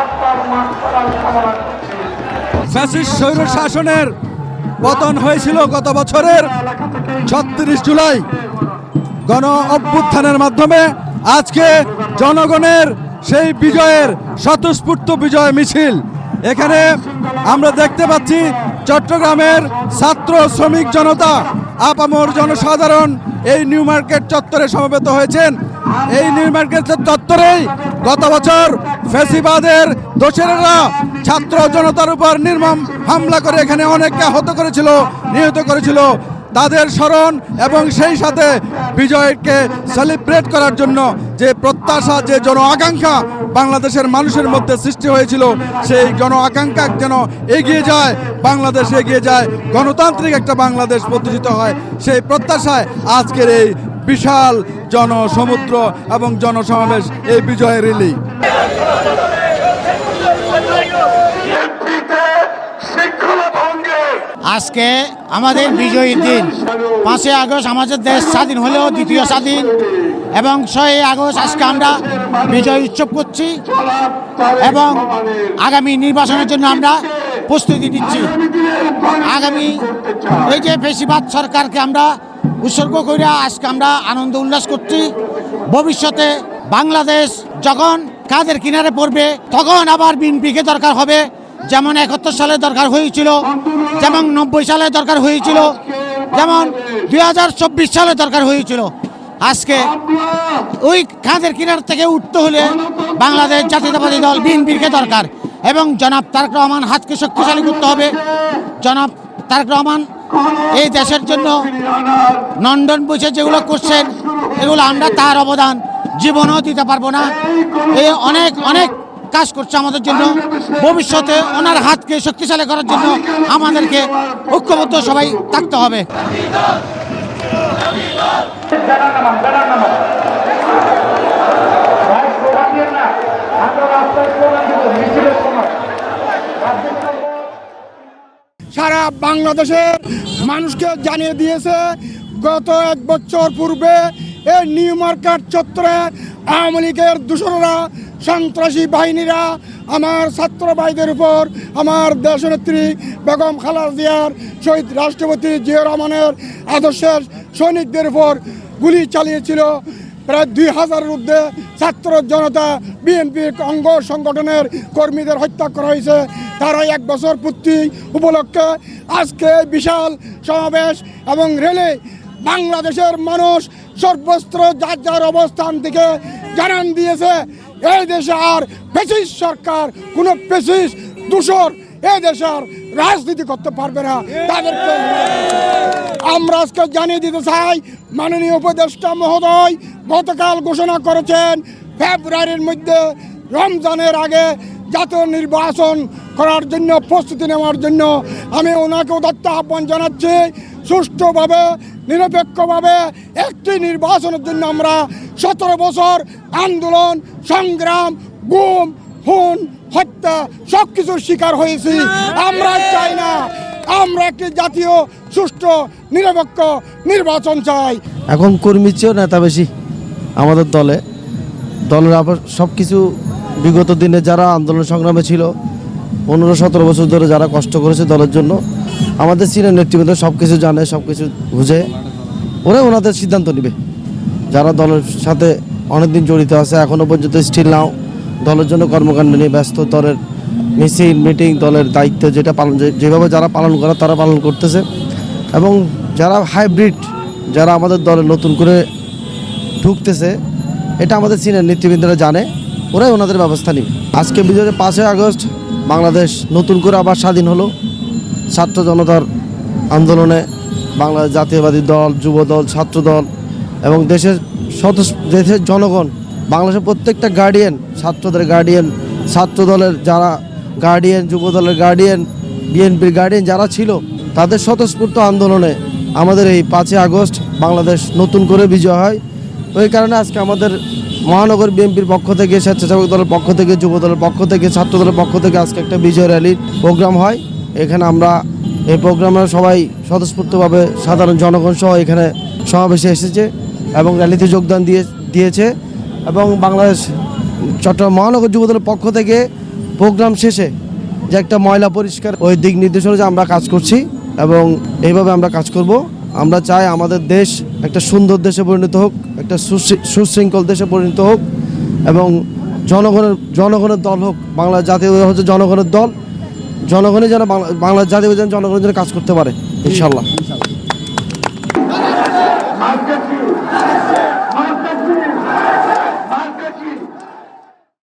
আত্মার স্বৈর শাসনের পতন হয়েছিল গত বছরের ছত্রিশ জুলাই গণ অভ্যুত্থানের মাধ্যমে। আজকে জনগণের সেই বিজয়ের স্বতঃস্ফূর্ত বিজয় মিছিল। এখানে আমরা দেখতে পাচ্ছি চট্টগ্রামের ছাত্র শ্রমিক জনতা, আপামর জনসাধারণ এই নিউ মার্কেট চত্বরে সমবেত হয়েছেন। এই নির্মাণ কেন্দ্রের চত্বরেই গত বছর ফেসিবাদের দোষেরা ছাত্র জনতার উপর নির্মম হামলা করে এখানে অনেককে আহত করেছিল, নিহত করেছিল। তাদের স্মরণ এবং সেই সাথে বিজয়কে সেলিব্রেট করার জন্য যে প্রত্যাশা, যে জন আকাঙ্ক্ষা বাংলাদেশের মানুষের মধ্যে সৃষ্টি হয়েছিল, সেই জন আকাঙ্ক্ষা যেন এগিয়ে যায়, বাংলাদেশ এগিয়ে যায়, গণতান্ত্রিক একটা বাংলাদেশ প্রতিষ্ঠিত হয়। সেই প্রত্যাশায় আজকের এই বিশাল জনসমুদ্র এবং জনসমাবেশ এই বিজয় রিলি। আজকে আমাদের বিজয়ীর দিন। পাঁচই আগস্ট আমাদের দেশ স্বাধীন হলেও দ্বিতীয় স্বাধীন এবং ছয়ই আগস্ট আজকে আমরা বিজয় উৎসব করছি এবং আগামী নির্বাচনের জন্য আমরা প্রস্তুতি নিচ্ছি। আগামী এই যে বেশিরভাগ সরকারকে আমরা উৎসর্গ করে আজকে আমরা আনন্দ উল্লাস করছি। ভবিষ্যতে বাংলাদেশ যখন কাদের কিনারে পড়বে, তখন আবার বিএনপিকে দরকার হবে। যেমন একাত্তর সালে দরকার হয়েছিল, যেমন নব্বই সালে দরকার হয়েছিল, যেমন দুই হাজার চব্বিশ সালে দরকার হয়েছিল। আজকে ওই খাদের কিনার থেকে উঠতে হলে বাংলাদেশ জাতীয়তাবাদী দল বিএনপিকে দরকার। এবং জনাব তারেক রহমান হাতকে শক্তিশালী করতে হবে। জনাব তারেক রহমান এই দেশের জন্য নন্দন বসে যেগুলো করছেন, এগুলো আমরা তার অবদান জীবনও দিতে পারব না। এই অনেক অনেক কাজ করছে আমাদের জন্য। ভবিষ্যতে ওনার হাতকে শক্তিশালী করার জন্য আমাদেরকে ঐক্যবদ্ধ সবাই থাকতে হবে। বাংলাদেশের মানুষকে জানিয়ে দিয়েছে, গত এক বছর পূর্বে এই নিউ মার্কেট চত্বরে আওয়ামী লীগের দূষণরা সন্ত্রাসী বাহিনীরা আমার ছাত্র ভাইদের উপর আমার দেশনেত্রী বেগম খালার জিয়ার শহীদ রাষ্ট্রপতি জিয়া রহমানের আদর্শের সৈনিকদের উপর গুলি চালিয়েছিল। প্রায় দুই হাজারের ঊর্ধ্বে ছাত্র জনতা বিএনপির অঙ্গ সংগঠনের কর্মীদের হত্যা করা হয়েছে। তার এক বছর পূর্তি উপলক্ষে আজকে বিশাল সমাবেশ এবং রেলে বাংলাদেশের মানুষ সর্বস্ত্র যার যার অবস্থান থেকে জানান দিয়েছে, এই দেশে আর পেশিস সরকার কোনো পেশিস দূষর এই দেশে আর রাজনীতি করতে পারবে না তাদেরকে আমরা আজকে জানিয়ে দিতে চাই মাননীয় উপদেষ্টা মহোদয় গতকাল ঘোষণা করেছেন ফেব্রুয়ারির মধ্যে রমজানের আগে জাতীয় নির্বাচন করার জন্য প্রস্তুতি নেওয়ার জন্য আমি ওনাকে উদাত্ত আহ্বান জানাচ্ছি সুষ্ঠুভাবে নিরপেক্ষভাবে একটি নির্বাচনের জন্য আমরা সতেরো বছর আন্দোলন সংগ্রাম গুম খুন হত্যা সব কিছুর শিকার হয়েছি। আমরা চাই না। আমরা একটি জাতীয়, সুষ্ঠু, নিরপেক্ষ নির্বাচন চাই। এখন কর্মীর চেয়েও নেতা বেশি আমাদের দলে। দলের আবার সব কিছু বিগত দিনে যারা আন্দোলন সংগ্রামে ছিল, পনেরো, সতেরো বছর ধরে যারা কষ্ট করেছে দলের জন্য, আমাদের সিনিয়র নেতৃবৃন্দ সব কিছু জানে সব কিছু বুঝে। ওরা ওনাদের সিদ্ধান্ত নেবে। যারা দলের সাথে অনেকদিন জড়িত আছে এখনও পর্যন্ত স্টিল নাও দলের জন্য কর্মকাণ্ড নিয়ে ব্যস্ত, দলের মিছিল, মিটিং, দলের দায়িত্ব যেটা পালন যেভাবে যারা পালন করে তারা পালন করতেছে। এবং যারা হাইব্রিড যারা আমাদের দলে নতুন করে ঢুকতেছে, এটা আমাদের সিনিয়র নেতৃবৃন্দরা জানে, ওরাই ওনাদের ব্যবস্থা নেবে। আজকে বিজয় পাঁচই আগস্ট, বাংলাদেশ নতুন করে আবার স্বাধীন হলো। ছাত্র জনতার আন্দোলনে বাংলাদেশ জাতীয়বাদী দল, যুব দল, ছাত্র দল এবং দেশের দেশের জনগণ বাংলাদেশের প্রত্যেকটা গার্ডিয়ান ছাত্রদের গার্ডিয়ান ছাত্র দলের যারা গার্ডিয়ান যুব দলের গার্ডিয়ান বিএনপির গার্ডিয়ান যারা ছিল, তাদের স্বতঃস্ফূর্ত আন্দোলনে আমাদের এই পাঁচই আগস্ট বাংলাদেশ নতুন করে বিজয় হয়। ওই কারণে আজকে আমাদের মহানগর বিএনপির পক্ষ থেকে, স্বেচ্ছাসেবক দলের পক্ষ থেকে যুব দলের পক্ষ থেকে ছাত্র দলের পক্ষ থেকে আজকে একটা বিজয় র্যালির প্রোগ্রাম হয়। এখানে আমরা এই প্রোগ্রামে সবাই স্বতঃস্ফূর্তভাবে সাধারণ জনগণ সহ এখানে সমাবেশে এসেছে এবং র্যালিতে যোগদান দিয়ে, দিয়েছে। এবং বাংলাদেশ চট্টগ্রাম মহানগর যুবদলের পক্ষ থেকে প্রোগ্রাম শেষে যে একটা ময়লা পরিষ্কার ওই দিক নির্দেশনা যে আমরা কাজ করছি এবং এইভাবে আমরা কাজ করব। আমরা চাই আমাদের দেশ একটা সুন্দর দেশে পরিণত হোক, একটা সুশৃ- সুশৃঙ্খল দেশে পরিণত হোক এবং জনগণের জনগণের দল হোক বাংলা জাতীয় হচ্ছে জনগণের দল। জনগণই যেন বাংলা জাতীয় জনগণের জন্য কাজ করতে পারে ইনশাল্লাহ